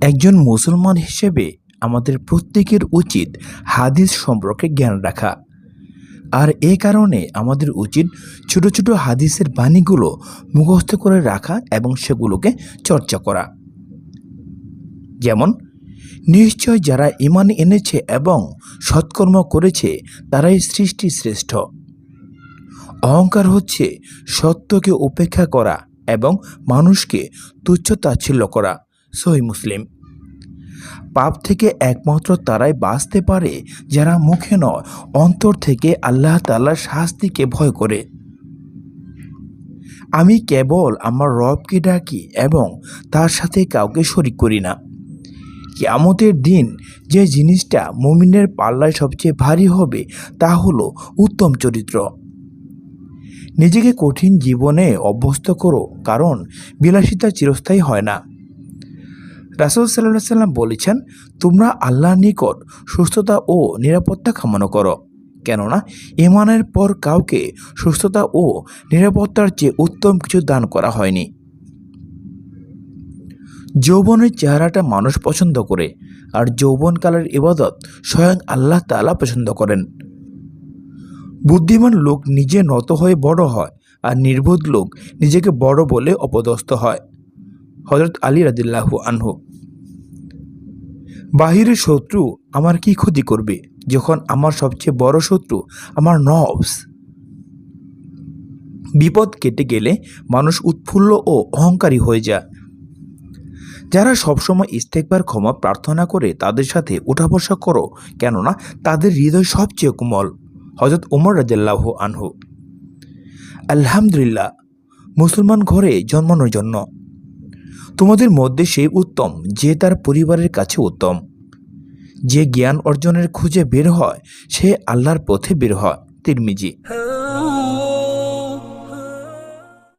একজন মুসলমান হিসেবে আমাদের প্রত্যেকের উচিত হাদিস সম্পর্কে জ্ঞান রাখা। আর এ কারণে আমাদের উচিত ছোট ছোট হাদিসের বাণীগুলো মুখস্থ করে রাখা এবং সেগুলোকে চর্চা করা। যেমন, নিশ্চয় যারা ইমান এনেছে এবং সৎকর্ম করেছে, তারাই সৃষ্টি শ্রেষ্ঠ। অহংকার হচ্ছে সত্যকে উপেক্ষা করা এবং মানুষকে তুচ্ছ তাচ্ছিল্য করা। সহি মুসলিম। পাপ থেকে একমাত্র তারাই বাঁচতে পারে যারা মুখে নয়, অন্তর থেকে আল্লাহ তাল্লার শাস্তিকে ভয় করে। আমি কেবল আমার রবকে ডাকি এবং তার সাথে কাউকে শরিক করি না। কিয়ামতের দিন যে জিনিসটা মুমিনের পাল্লায় সবচেয়ে ভারী হবে, তা হলো উত্তম চরিত্র। নিজেকে কঠিন জীবনে অভ্যস্ত করো, কারণ বিলাসিতা চিরস্থায়ী হয় না। রাসুল সাল্লাহ সাল্লাম বলেছেন, তোমরা আল্লাহর নিকট সুস্থতা ও নিরাপত্তা কামনা করো, কেননা ইমানের পর কাউকে সুস্থতা ও নিরাপত্তার চেয়ে উত্তম কিছু দান করা হয়নি। যৌবনের চেহারাটা মানুষ পছন্দ করে, আর যৌবনকালের ইবাদত স্বয়ং আল্লাহ তাআলা পছন্দ করেন। বুদ্ধিমান লোক নিজে নত হয়ে বড় হয় আর নির্বোধ লোক নিজেকে বড় বলে অপদস্থ হয়। হজরত আলী রাদিল্লাহু আনহু। বাহিরের শত্রু আমার কি ক্ষতি করবে যখন আমার সবচেয়ে বড় শত্রু আমার নবস? বিপদ কেটে গেলে মানুষ উৎফুল্ল ও অহংকারী হয়ে যায়। যারা সবসময় ইস্তেকবার ক্ষমা প্রার্থনা করে তাদের সাথে উঠা বসা করো, কেননা তাদের হৃদয় সবচেয়ে কোমল। হজরত উমর রাজাল্লাহ আনহু। আলহামদুলিল্লাহ, মুসলমান ঘরে জন্মানোর জন্য। তোমাদের মধ্যে সেই উত্তম, যে তার পরিবারের কাছে উত্তম। যে জ্ঞান অর্জনের খুঁজে বের হয়, সে আল্লাহর পথে বের হয়। তিরমিজি।